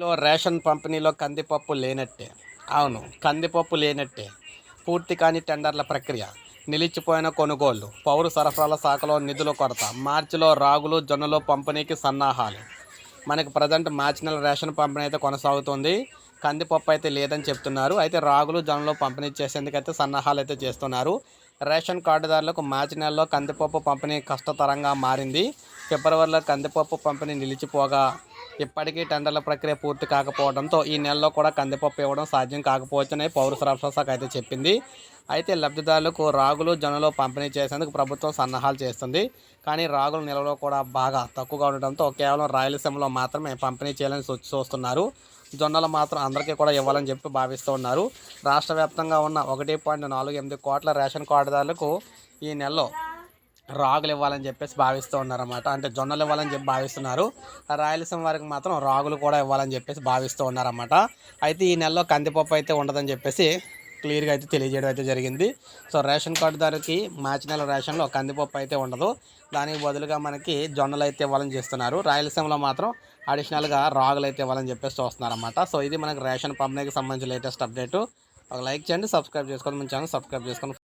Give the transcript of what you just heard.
లో రేషన్ పంపిణీలో కందిపప్పు లేనట్టే. అవును కందిపప్పు లేనట్టే. పూర్తి కాని టెండర్ల ప్రక్రియ. నిలిచిపోయిన కొనుగోళ్ళు. పౌర సరఫరాల శాఖలో నిధుల కొరత. మార్చిలో రాగులు జొన్నలు పంపిణీకి సన్నాహాలు. మనకి ప్రజెంట్ మార్చి నెల రేషన్ పంపిణీ అయితే కొనసాగుతుంది. కందిపప్పు అయితే లేదని చెప్తున్నారు. అయితే రాగులు జొన్నలు పంపిణీ చేసేందుకైతే సన్నాహాలు అయితే చేస్తున్నారు. రేషన్ కార్డుదారులకు మార్చి నెలలో కందిపప్పు పంపిణీ కష్టతరంగా మారింది. ఫిబ్రవరిలో కందిపప్పు పంపిణీ నిలిచిపోగా ఇప్పటికీ టెండర్ల ప్రక్రియ పూర్తి కాకపోవడంతో ఈ నెలలో కూడా కందిపప్పు ఇవ్వడం సాధ్యం కాకపోవచ్చని పౌర సరఫరా శాఖ అయితే చెప్పింది. అయితే లబ్ధిదారులకు రాగులు జొన్నలు పంపిణీ చేసేందుకు ప్రభుత్వం సన్నాహాలు చేస్తుంది. కానీ రాగుల నిల్వలో కూడా బాగా తక్కువగా ఉండడంతో కేవలం రాయలసీమలో మాత్రమే పంపిణీ చేయాలని చూస్తున్నారు. జొన్నలు మాత్రం అందరికీ కూడా ఇవ్వాలని చెప్పి భావిస్తూ ఉన్నారు. రాష్ట్ర వ్యాప్తంగా ఉన్న ఒకటి పాయింట్ నాలుగు ఎనిమిది కోట్ల రేషన్ కార్డుదారులకు ఈ నెలలో రాగులు ఇవ్వాలని చెప్పేసి భావిస్తూ ఉన్నారన్నమాట. అంటే జొన్నలు ఇవ్వాలని చెప్పి భావిస్తున్నారు. రాయలసీమ వారికి మాత్రం రాగులు కూడా ఇవ్వాలని చెప్పేసి భావిస్తూ ఉన్నారన్నమాట. అయితే ఈ నెలలో కందిపప్పు అయితే ఉండదని చెప్పేసి క్లియర్గా అయితే తెలియజేయడం అయితే జరిగింది. సో రేషన్ కార్డుదారుకి మార్చి నెల రేషన్లో కందిపప్పు అయితే ఉండదు. దానికి బదులుగా మనకి జొన్నలు అయితే ఇవ్వాలని చేస్తున్నారు. రాయలసీమలో మాత్రం అడిషనల్గా రాగులు అయితే ఇవ్వాలని చెప్పేసి చూస్తున్నారన్నమాట. సో ఇది మనకి రేషన్ పంపిణీకి సంబంధించిన లేటెస్ట్ అప్డేట్. ఒక లైక్ చేయండి సబ్స్క్రైబ్ చేసుకోండి. మన ఛానల్ సబ్స్క్రైబ్ చేసుకొని